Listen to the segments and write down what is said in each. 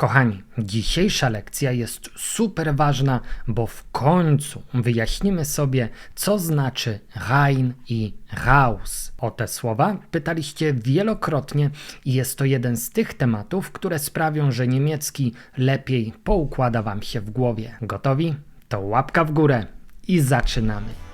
Kochani, dzisiejsza lekcja jest super ważna, bo w końcu wyjaśnimy sobie, co znaczy rein i raus. O te słowa pytaliście wielokrotnie i jest to jeden z tych tematów, które sprawią, że niemiecki lepiej poukłada Wam się w głowie. Gotowi? To łapka w górę i zaczynamy.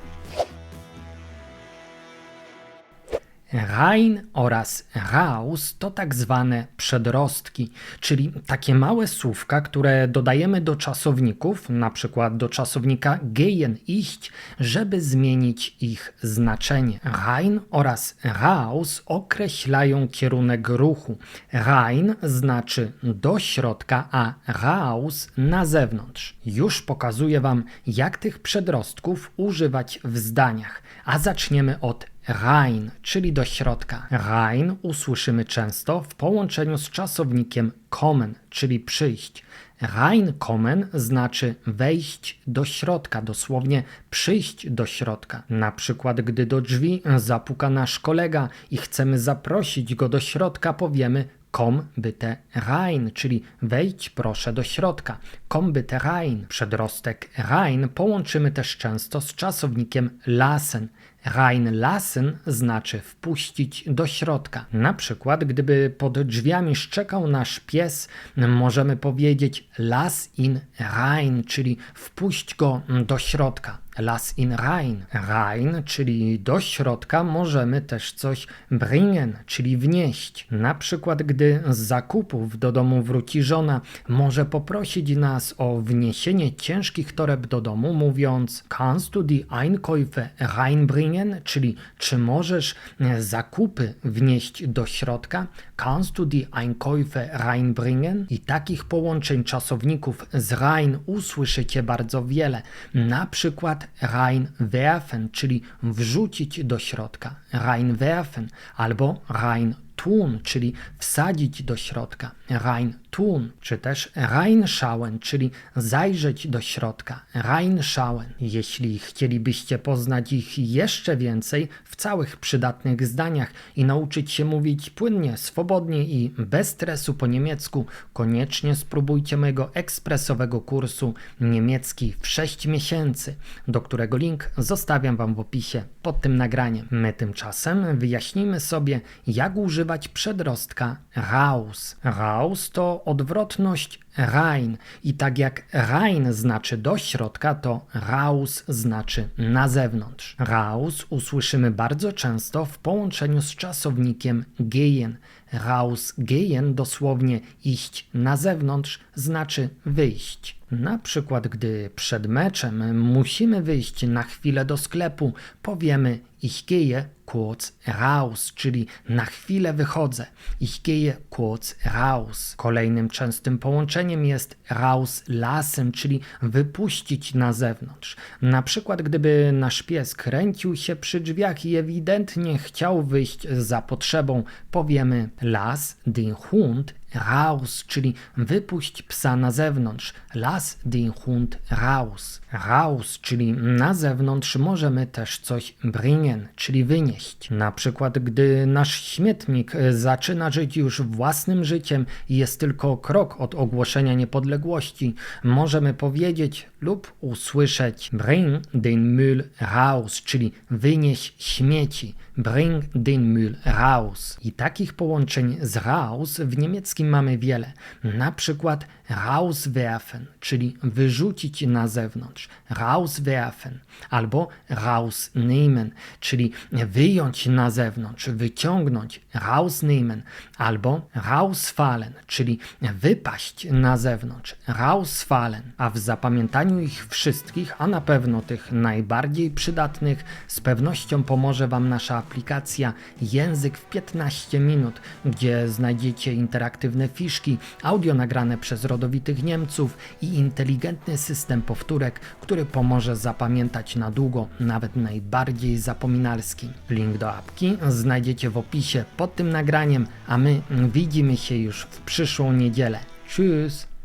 Rein oraz raus to tak zwane przedrostki, czyli takie małe słówka, które dodajemy do czasowników, na przykład do czasownika gehen iść, żeby zmienić ich znaczenie. Rein oraz raus określają kierunek ruchu. Rein znaczy do środka, a raus na zewnątrz. Już pokazuję Wam, jak tych przedrostków używać w zdaniach, a zaczniemy od rein, czyli do środka. Rein usłyszymy często w połączeniu z czasownikiem kommen, czyli przyjść. Reinkommen znaczy wejść do środka, dosłownie przyjść do środka. Na przykład, gdy do drzwi zapuka nasz kolega i chcemy zaprosić go do środka, powiemy Komm bitte rein, czyli wejdź proszę do środka. Komm bitte rein. Przedrostek rein połączymy też często z czasownikiem lassen. Reinlassen znaczy wpuścić do środka. Na przykład, gdyby pod drzwiami szczekał nasz pies, możemy powiedzieć lass ihn rein, czyli wpuść go do środka. Lass ihn rein. Rein, czyli do środka możemy też coś bringen, czyli wnieść. Na przykład, gdy z zakupów do domu wróci żona, może poprosić nas o wniesienie ciężkich toreb do domu, mówiąc Kannst du die Einkäufe reinbringen? Czyli czy możesz zakupy wnieść do środka? Kannst du die Einkäufe reinbringen? I takich połączeń czasowników z rein usłyszycie bardzo wiele. Na przykład reinwerfen, czyli wrzucić do środka, reinwerfen albo rein tun, czyli wsadzić do środka, rein tun, czy też reinschauen, czyli zajrzeć do środka, reinschauen. Jeśli chcielibyście poznać ich jeszcze więcej w całych przydatnych zdaniach i nauczyć się mówić płynnie, swobodnie i bez stresu po niemiecku, koniecznie spróbujcie mojego ekspresowego kursu niemiecki w 6 miesięcy, do którego link zostawiam Wam w opisie pod tym nagraniem. My tymczasem wyjaśnimy sobie, jak używać przedrostka raus. Raus to odwrotność rein i tak jak rein znaczy do środka, to raus znaczy na zewnątrz. Raus usłyszymy bardzo często w połączeniu z czasownikiem gehen. Rausgehen dosłownie iść na zewnątrz znaczy wyjść. Na przykład, gdy przed meczem musimy wyjść na chwilę do sklepu, powiemy ich gehe kurz raus, czyli na chwilę wychodzę. Ich gehe kurz raus. Kolejnym częstym połączeniem jest rauslassen, czyli wypuścić na zewnątrz. Na przykład, gdyby nasz pies kręcił się przy drzwiach i ewidentnie chciał wyjść za potrzebą, powiemy las den Hund raus, czyli wypuść psa na zewnątrz. Lass den Hund raus. Raus, czyli na zewnątrz możemy też coś bringen, czyli wynieść. Na przykład, gdy nasz śmietnik zaczyna żyć już własnym życiem i jest tylko krok od ogłoszenia niepodległości, możemy powiedzieć lub usłyszeć bring den Müll raus, czyli wynieś śmieci. Bring den Müll raus. I takich połączeń z raus w niemieckim mamy wiele. Na przykład rauswerfen, czyli wyrzucić na zewnątrz. Rauswerfen albo rausnehmen, czyli wyjąć na zewnątrz, wyciągnąć. Rausnehmen albo rausfallen, czyli wypaść na zewnątrz. Rausfallen. A w zapamiętaniu ich wszystkich, a na pewno tych najbardziej przydatnych, z pewnością pomoże Wam nasza aplikacja Język w 15 minut, gdzie znajdziecie interaktywne fiszki, audio nagrane przez rodowitych Niemców i inteligentny system powtórek, który pomoże zapamiętać na długo nawet najbardziej zapominalski. Link do apki znajdziecie w opisie pod tym nagraniem, a my widzimy się już w przyszłą niedzielę. Tschüss!